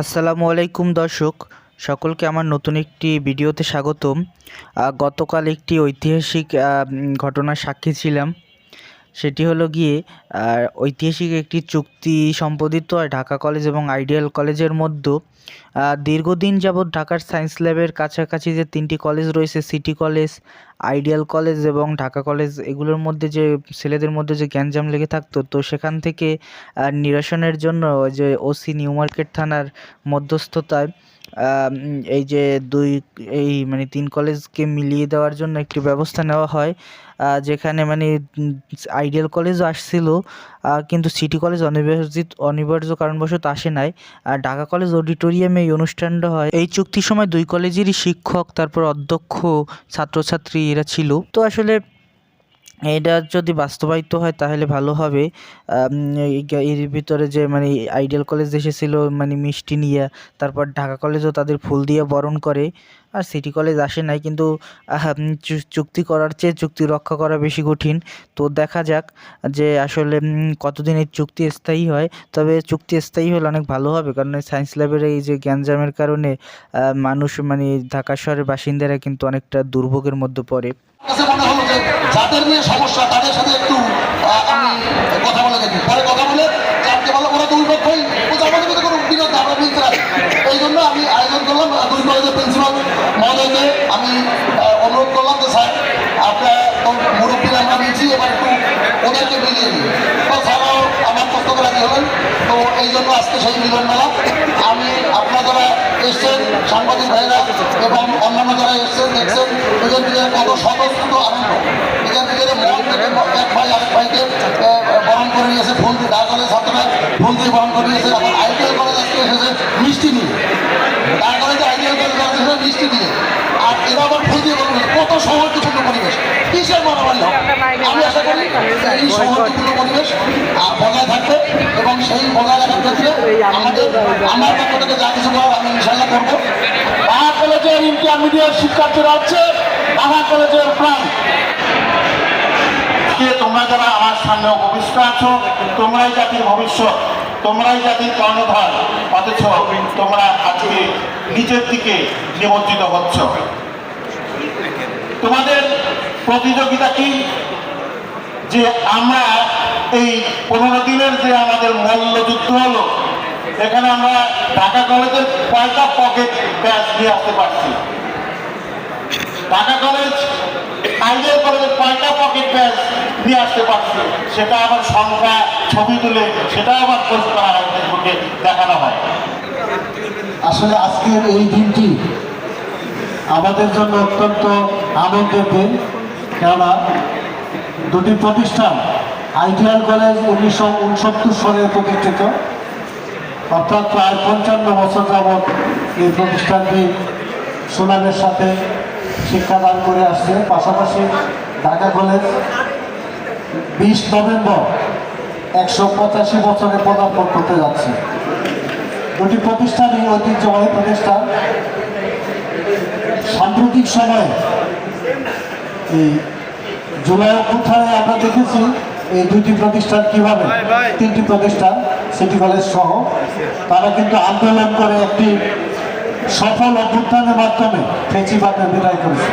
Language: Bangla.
আসসালামু আলাইকুম দর্শক, সকলকে আমার নতুন একটি ভিডিওতে স্বাগতম। গতকাল একটি ঐতিহাসিক ঘটনার সাক্ষী ছিলাম। সেটি হলো গিয়ে ঐতিহাসিক একটি চুক্তি সম্পাদিত হয় ঢাকা কলেজ এবং আইডিয়াল কলেজের মধ্যে। দীর্ঘদিন যাবৎ ঢাকার সায়েন্স ল্যাবের কাছাকাছি যে তিনটি কলেজ রয়েছে, সিটি কলেজ আইডিয়াল কলেজ এবং ঢাকা কলেজ এগুলোর মধ্যে যে, ছেলেদের মধ্যে যে গ্যাঞ্জাম লেগে থাকতো, তো সেখান থেকে নিরসনের জন্য যে ওসি নিউ মার্কেট থানার মধ্যস্থতায় এই যে দুই, এই মানে তিন কলেজকে মিলিয়ে দেওয়ার জন্য একটি ব্যবস্থা নেওয়া হয় যেখানে মানে আইডিয়াল কলেজও আসছিল কিন্তু সিটি কলেজ অনির্বাচিত অনিবার্য কারণবশত আসে নাই। আর ঢাকা কলেজ অডিটোরিয়ামে এই অনুষ্ঠানটা হয়। এই চুক্তির সময় দুই কলেজেরই শিক্ষক, তারপর অধ্যক্ষ, ছাত্রছাত্রী এরা ছিল। তো আসলে এটা যদি বাস্তবায়িত হয় তাহলে ভালো হবে। এর ভিতরে যে মানে আইডিয়াল কলেজ এসেছিল মানে মিষ্টি নিয়ে, তারপর ঢাকা কলেজও তাদের ফুল দিয়ে বরণ করে। আর সিটি কলেজ আসে নাই, কিন্তু চুক্তি করার চেয়ে চুক্তি রক্ষা করা বেশি কঠিন। তো দেখা যাক যে আসলে কতদিন এই চুক্তি স্থায়ী হয়। তবে চুক্তি স্থায়ী হলে অনেক ভালো হবে, কারণ সায়েন্স ল্যাবের এই যে গ্যাঞ্জামের কারণে মানুষ মানে ঢাকা শহরের বাসিন্দারা কিন্তু অনেকটা দুর্ভোগের মধ্যে পড়ে। যে যাদের নিয়ে সমস্যা, তাদের সাথে একটু আমি কথা বলে দেখি। পরে কথা বলে চারটে ভালো ওরা দুই পক্ষই আমাদের মধ্যে কোনো বিরোধ আমরা মিলতে রাজি। এই জন্য আমি আয়োজন করলাম দুই কলেজের প্রিন্সিপাল মহোদয়কে আমি অনুরোধ করলাম যে, স্যার, আপনার তো মুরব্বীরা আমরা মিলছি, এবার একটু ওদেরকে মিলিয়ে দিই তো স্যারও আমার পুস্তকে রাজি হলেন। তো এই জন্য আজকে সেই মিলন মেলা। আমি, আপনারা যারা এসছেন, সাংবাদিক ভাইরা এবং অন্যান্য যারা এসছেন, দেখছেন নিজের কত স্বতঃস্ফূর্ত আনন্দ নিজের নিজের মন থেকে এক ভাই আরেক ভাইকে আহ, বরণ করে নিয়েছে ফুল দিয়ে ঢাকা কলেজ ছাত্ররা ফুল দিয়ে বরণ করে নিয়েছে আবার আইডিয়াল কলেজ আজকে এসেছে মিষ্টি নিয়ে ঢাকা কলেজে আইডিয়াল কলেজ এসেছে মিষ্টি নিয়ে আর এরা আবার ফুল দিয়ে বরণ করে কত সৌহার্দ্যপূর্ণ পরিবেশ কিসের মারামারি হবে আমি আশা করি এই পরিবেশ বজায় থাকবে এবং সেই বজায় রাখার ক্ষেত্রে আমাদের আমার পক্ষ থেকে যা কিছু করার আমি ইনশাল্লাহ করব। ঢাকা কলেজের ইন্টারমিডিয়েট শিক্ষার্থীরা হচ্ছে ঢাকা কলেজের প্রাণ। তোমরা যারা আমার সামনে উপবিষ্ট আছো তোমরাই জাতির ভবিষ্যৎ তোমরাই জাতির কর্ণধার অথচ তোমরা আজকে নিচের দিকে নিমজ্জিত হচ্ছ। তোমাদের প্রতিযোগিতা কি? যে আমরা এই পনেরো দিনের যে আমাদের মল্লযুদ্ধ হলো, এখানে আমরা ঢাকা কলেজের কয়টা পকেট ব্যাচ দিয়ে আসতে পারছি? ঢাকা কলেজ আইডিয়াল কলেজের কয়টা পকেট ব্যাচ নিয়ে আসতে পারছি? সেটা আবার সংখ্যা, ছবি তুলে সেটা আবার পোস্ট করা হয় দেখানো হয়। আসলে আজকের এই দিনটি আমাদের জন্য অত্যন্ত আনন্দের দিন। কেননা দুটি প্রতিষ্ঠান, আইডিয়াল কলেজ উনিশশো উনসত্তর সালে প্রতিষ্ঠিত। অর্থাৎ প্রায় পঞ্চান্ন বছর যাবৎ এই প্রতিষ্ঠানটি সুনামের সাথে শিক্ষাদান করে আসছে। পাশাপাশি ঢাকা কলেজ বিশ নভেম্বর একশো পঁচাশি বছরে পদার্পণ করতে যাচ্ছে। দুটি প্রতিষ্ঠানই ঐতিহ্যবাহী প্রতিষ্ঠান। সাম্প্রতিক সময়ে এই জুলাই অভ্যুত্থানে আমরা দেখেছি এই দুটি প্রতিষ্ঠান কীভাবে? তিনটি প্রতিষ্ঠান সিটি কলেজ সহ। তারা কিন্তু আন্দোলন করে একটি সফল অভ্যুত্থানের মাধ্যমে ফেঁচিবাদের বিদায় করেছে।